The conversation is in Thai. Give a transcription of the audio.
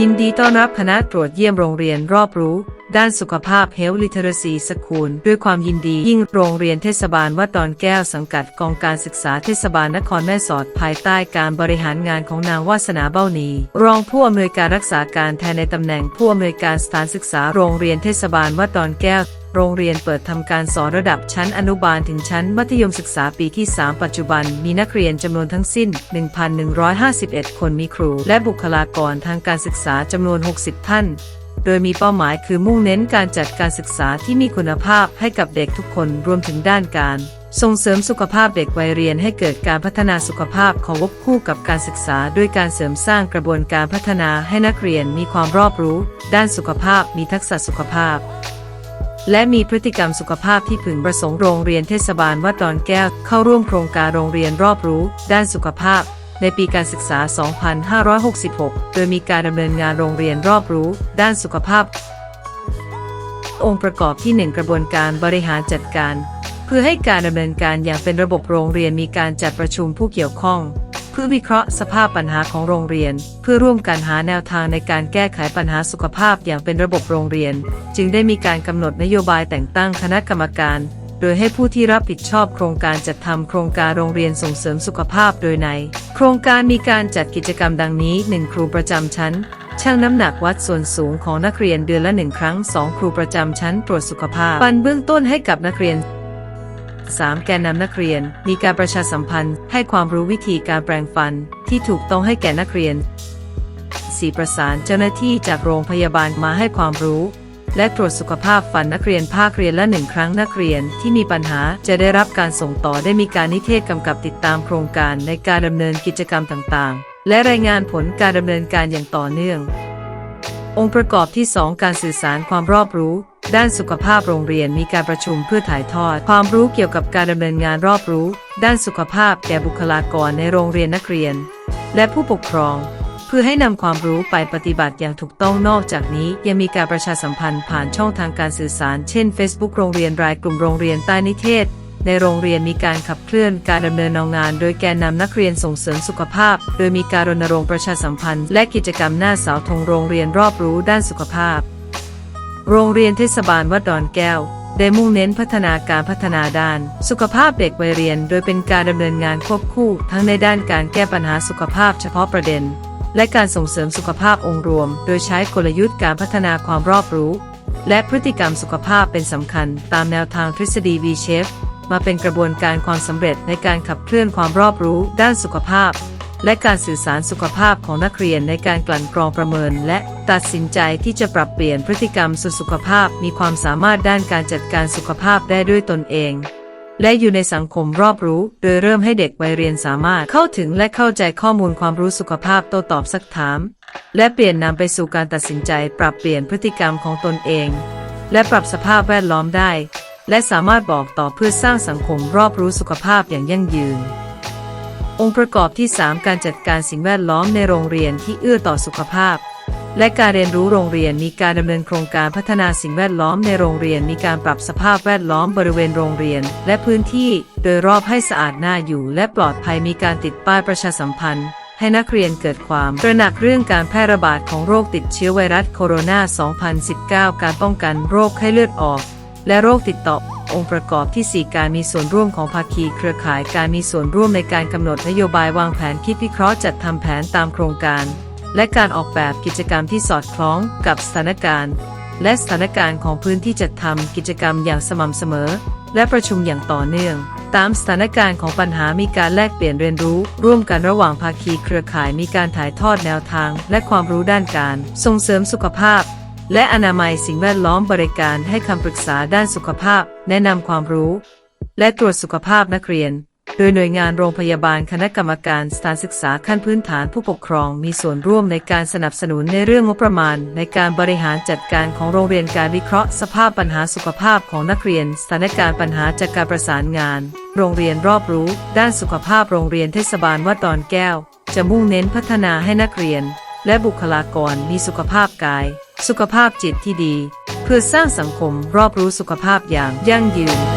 ยินดีต้อนรับคณะตรวจเยี่ยมโรงเรียนรอบรู้ ด้านสุขภาพ Health Literacy School ด้วยความยินดียิ่งโรงเรียนเทศบาลวัดดอนแก้วสังกัดกองการศึกษาเทศบาลนครแม่สอดภายใต้การบริหารงานของนางวาสนาเบ้านี รองผู้อำนวยการรักษาการแทนในตำแหน่งผู้อำนวยการสถานศึกษาโรงเรียนเทศบาลวัดดอนแก้ว โรงเรียนเปิดทำการสอนระดับชั้นอนุบาลถึงชั้นมัธยมศึกษาปีที่ 3 ปัจจุบันมีนักเรียนจำนวนทั้งสิ้น 1,151 คนมีครู และบุคลากรทางการศึกษาจำนวน 60 ท่าน โดยมีเป้าหมายคือมุ่งเน้นการจัดการศึกษาที่มีคุณภาพให้กับเด็กทุกคนรวมถึงด้านการส่งเสริมสุขภาพเด็กวัยเรียนให้เกิดการพัฒนาสุขภาพของวบคู่กับการศึกษา ด้วยการเสริมสร้างกระบวนการพัฒนาให้นักเรียนมีความรอบรู้ ด้านสุขภาพมีทักษะสุขภาพ และมีพฤติกรรมสุขภาพที่พึงประสงค์โรงเรียนเทศบาลวัดดอนแก้ว เข้าร่วมโครงการโรงเรียนรอบรู้ ด้านสุขภาพ ในปีการศึกษา 2566 โดยมีการดำเนินงานโรงเรียนรอบรู้ ด้านสุขภาพ องค์ประกอบที่ 1 กระบวนการบริหารจัดการ เพื่อให้การดำเนินการอย่างเป็นระบบโรงเรียนมีการจัดประชุมผู้เกี่ยวข้อง เพื่อวิเคราะห์สภาพปัญหาของโรงเรียน เพื่อร่วมกันหาแนวทางในการแก้ไขปัญหาสุขภาพอย่างเป็นระบบโรงเรียน จึงได้มีการกำหนดนโยบายแต่งตั้งคณะกรรมการ โดยให้ผู้ที่รับผิดชอบโครงการจัดทำโครงการโรงเรียนส่งเสริมสุขภาพโดยใน โครงการมีการจัดกิจกรรมดังนี้ 1 ครูประจำชั้นชั่งน้ำหนักวัดส่วนสูงของนักเรียนเดือนละหนึ่งครั้ง 2 ครูประจำชั้นตรวจสุขภาพปันเบื้องต้นให้กับนักเรียน 3. แกนนำนักเรียน มีการประชาสัมพันธ์ ให้ความรู้วิธีการแปรงฟันที่ถูกต้องให้แก่นักเรียน 4. ประสานเจ้าหน้าที่จากโรงพยาบาลมาให้ความรู้ และตรวจสุขภาพฟันนักเรียนภาคเรียนละหนึ่งครั้งนักเรียนที่มีปัญหาจะได้รับการส่งต่อได้มีการนิเทศกำกับติดตามโครงการในการดำเนินกิจกรรมต่างๆ และรายงานผลการดำเนินการอย่างต่อเนื่อง องค์ประกอบที่ 2 การสื่อสารความรอบรู้ ด้านสุขภาพโรงเรียนมีการประชุมเพื่อถ่ายทอด ความรู้เกี่ยวกับการดำเนินงานรอบรู้ ด้านสุขภาพแก่บุคลากรในโรงเรียนนักเรียน และผู้ปกครอง เพื่อให้นำความรู้ไปปฏิบัติอย่างถูกต้องนอกจากนี้ ยังมีการประชาสัมพันธ์ผ่านช่องทางการสื่อสาร เช่น Facebook โรงเรียนรายกลุ่มโรงเรียนใต้นิเทศ ในโรงเรียนมีการขับเคลื่อนการดำเนินงาน โดยแกนนำนักเรียนส่งเสริมสุขภาพ โดยมีการรณรงค์ประชาสัมพันธ์ และกิจกรรมหน้าเสาธงโรงเรียนรอบรู้ด้านสุขภาพ โรงเรียนเทศบาลวัดดอนแก้ว ได้มุ่งเน้นพัฒนาการพัฒนาด้าน สุขภาพเด็กวัยเรียน โดยเป็นการดำเนินงานควบคู่ ทั้งในด้านการแก้ปัญหาสุขภาพเฉพาะประเด็น และการส่งเสริมสุขภาพองค์รวม โดยใช้กลยุทธ์การพัฒนาความรอบรู้ และพฤติกรรมสุขภาพเป็นสำคัญ ตามแนวทางทฤษฎี V-Shape มาเป็นกระบวนการความสำเร็จในการขับเคลื่อนความรอบรู้ ด้านสุขภาพ และการสื่อสารสุขภาพของนักเรียนในการกลั่นกรองประเมิน และตัดสินใจที่จะปรับเปลี่ยนพฤติกรรมสู่สุขภาพมีความสามารถด้านการจัดการสุขภาพได้ด้วยตนเอง และอยู่ในสังคมรอบรู้ โดยเริ่มให้เด็กวัยเรียนสามารถเข้าถึงและเข้าใจข้อมูลความรู้สุขภาพโต้ตอบสักถาม และเปลี่ยนนำไปสู่การตัดสินใจปรับเปลี่ยนพฤติกรรมของตนเอง และปรับสภาพแวดล้อมได้ และสามารถบอกต่อเพื่อสร้างสังคมรอบรู้สุขภาพอย่างยั่งยืน องค์ประกอบที่ 3 การจัดการสิ่งแวดล้อมในโรงเรียนที่เอื้อต่อสุขภาพ และการเรียนรู้โรงเรียนมีการดำเนินโครงการพัฒนาสิ่งแวดล้อมในโรงเรียนมีการปรับสภาพแวดล้อมบริเวณโรงเรียน และพื้นที่โดยรอบให้สะอาดน่าอยู่ และปลอดภัยมีการติดป้ายประชาสัมพันธ์ ให้นักเรียนเกิดความตระหนักเรื่องการแพร่ระบาดของโรคติดเชื้อไวรัสโคโรนา 2019 การป้องกันโรคไข้เลือดออก และโรคติดต่อ องค์ประกอบที่ 4 การมีส่วนร่วมของภาคีเครือข่ายการมีส่วนร่วมในการกำหนดนโยบายวางแผนคิดวิเคราะห์จัดทำแผนตามโครงการ และการออกแบบกิจกรรมที่สอดคล้องกับสถานการณ์ และสถานการณ์ของพื้นที่จัดทำกิจกรรมอย่างสม่ำเสมอ และประชุมอย่างต่อเนื่อง ตามสถานการณ์ของปัญหามีการแลกเปลี่ยนเรียนรู้ ร่วมกันระหว่างภาคีเครือข่ายมีการถ่ายทอดแนวทาง และความรู้ด้านการ ส่งเสริมสุขภาพ และอนามัยสิ่งแวดล้อมบริการให้คำปรึกษาด้านสุขภาพ แนะนำความรู้ และตรวจสุขภาพนักเรียน โดยหน่วยงานโรงพยาบาลคณะกรรมการสถานศึกษาขั้นพื้นฐานผู้ปกครองมีส่วนร่วมในการสนับสนุนในเรื่องงบประมาณ ในการบริหารจัดการของโรงเรียนการวิเคราะห์สภาพปัญหาสุขภาพของนักเรียน สถานการณ์ปัญหาจากการประสานงาน โรงเรียนรอบรู้ ด้านสุขภาพโรงเรียนเทศบาลวัดดอนแก้ว จะมุ่งเน้นพัฒนาให้นักเรียน และบุคลากรมีสุขภาพกายสุขภาพจิตที่ดี เพื่อสร้างสังคมรอบรู้สุขภาพอย่างยั่งยืน